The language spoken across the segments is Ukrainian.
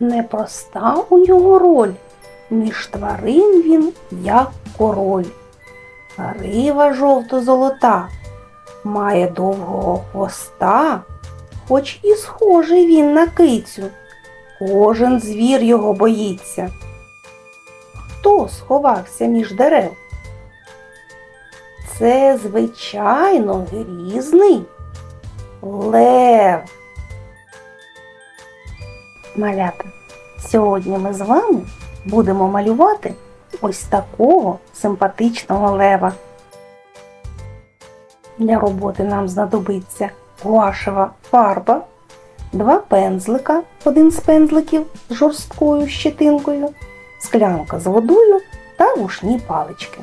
Непроста у нього роль, між тварин він як король. Грива жовто-золота, має довгого хвоста, хоч і схожий він на кицю. Кожен звір його боїться. Хто сховався між дерев? Це, звичайно, грізний лев. Малята, сьогодні ми з вами будемо малювати ось такого симпатичного лева. Для роботи нам знадобиться гуашева фарба, два пензлика, один з пензликів з жорсткою щетинкою, склянка з водою та вушні палички.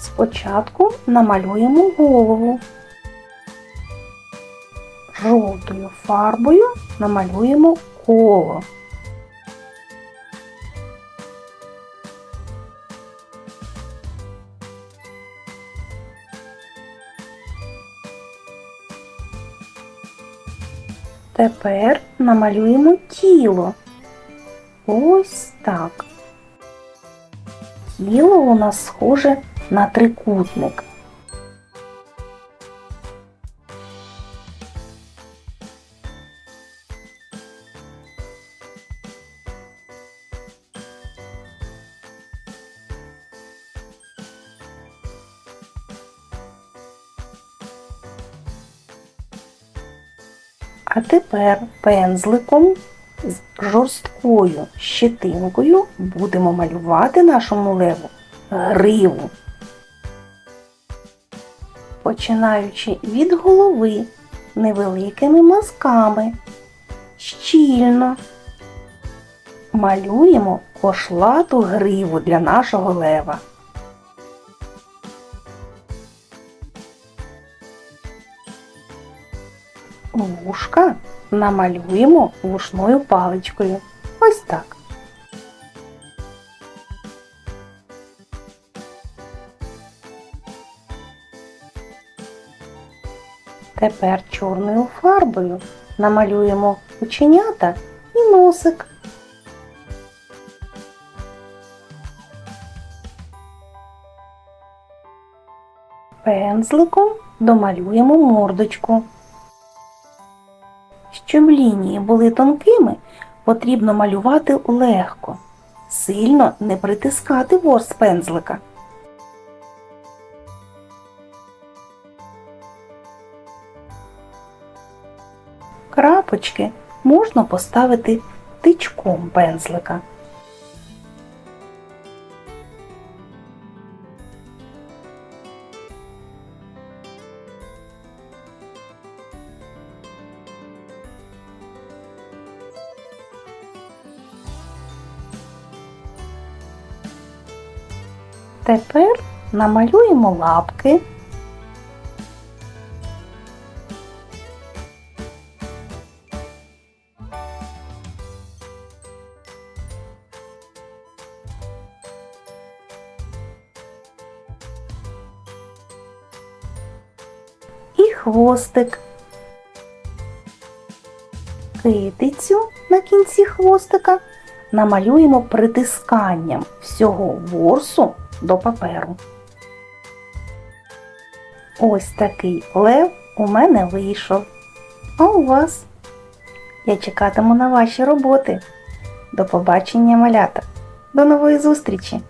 Спочатку намалюємо голову. Жовтою фарбою намалюємо коло. Тепер намалюємо тіло. Ось так. Тіло у нас схоже на трикутник. А тепер пензликом з жорсткою щетинкою будемо малювати нашому леву гриву. Починаючи від голови невеликими мазками, щільно малюємо кошлату гриву для нашого лева. Вушка намалюємо вушною паличкою. Ось так. Тепер чорною фарбою намалюємо оченята і носик. Пензликом домалюємо мордочку. Щоб лінії були тонкими, потрібно малювати легко, сильно не притискати ворс пензлика. Крапочки можна поставити тичком пензлика. Тепер намалюємо лапки. І хвостик. Китицю на кінці хвостика намалюємо притисканням всього ворсу до паперу. Ось такий лев у мене вийшов. А у вас? Я чекатиму на ваші роботи. До побачення, малята. До нової зустрічі!